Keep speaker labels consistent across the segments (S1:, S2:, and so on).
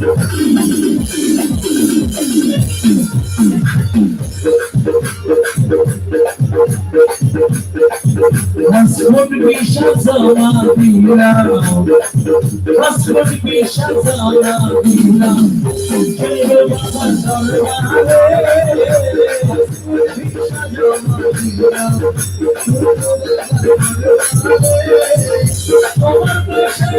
S1: Thank you. Hasbun bir şazama bilam Kere baba Tomar başa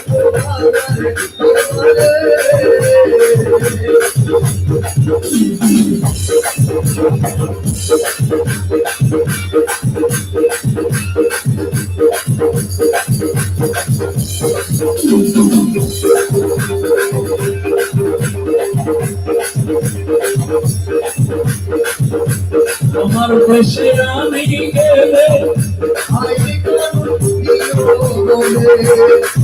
S1: ধারা তোমার পাশে তোমার দেশে আমি গেলে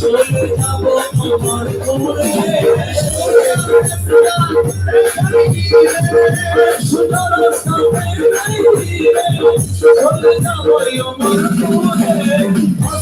S1: চলে যাব আমার কোমরে চলে যাব আমার কোমরে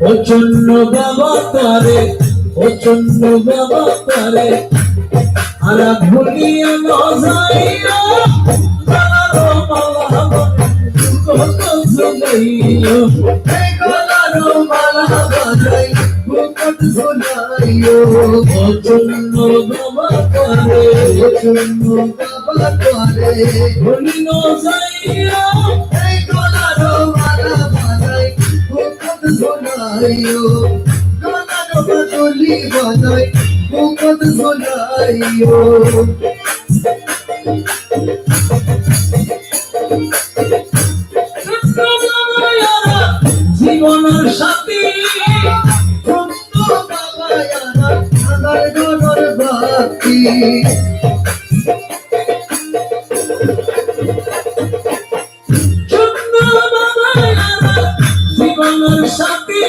S1: প্রচণ্ড ব্যবতারে প্রচণ্ড ব্যবতারে আর ভুলিয়া ন সুনাইল গলার মালা বাজাই
S2: মুকুট সুনাইল
S1: বচন্ন গমা
S2: করে বচন্ন গমা করে
S1: ভুলিন
S2: যাইয়া গলার মালা বাজাই মুকুট সুনাইল গলার বদলি বাজাই মুকুট সুনাইল Thank you.
S1: জীবন সাথী জীবনের সাথী।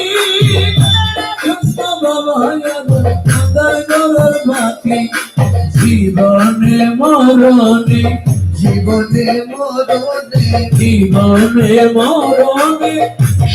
S1: জীবনে মরণে
S2: জীবনে মরণে
S1: জীবনে মরণে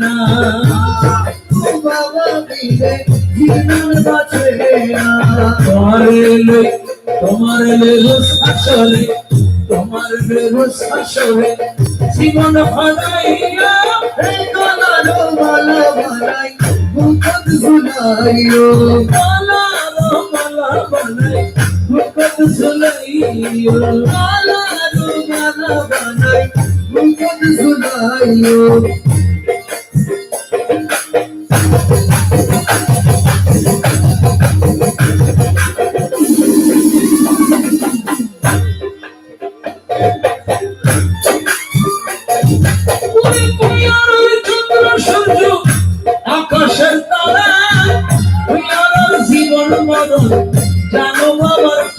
S1: না।
S2: বাবা দিলে জীবন বাঁচে না।
S1: তোমার এলে তোমার এলে শাসরে তোমার এলে শাসরে জীবন ফাটাইয়া
S2: এই গলার মালা বানাই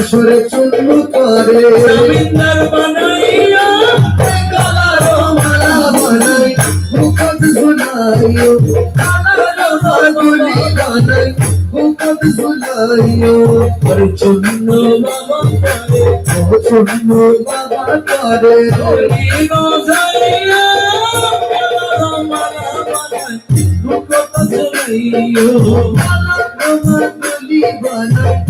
S2: আসরে চুল্লু করে। বানাই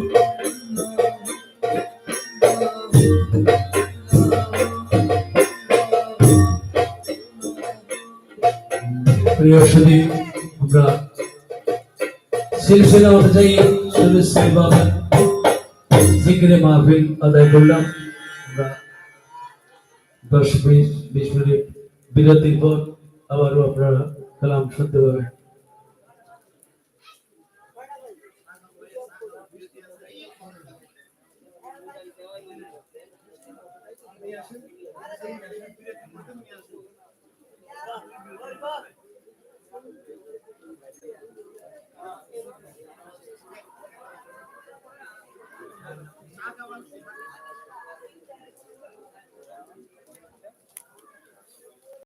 S1: অনুযায়ী সুরেশ বাবা জিগরে আদায় করলাম আমরা বিশ মিনিট বিরতির পর আবারও আপনারা কালাম শুনতে পাবেন Thank you.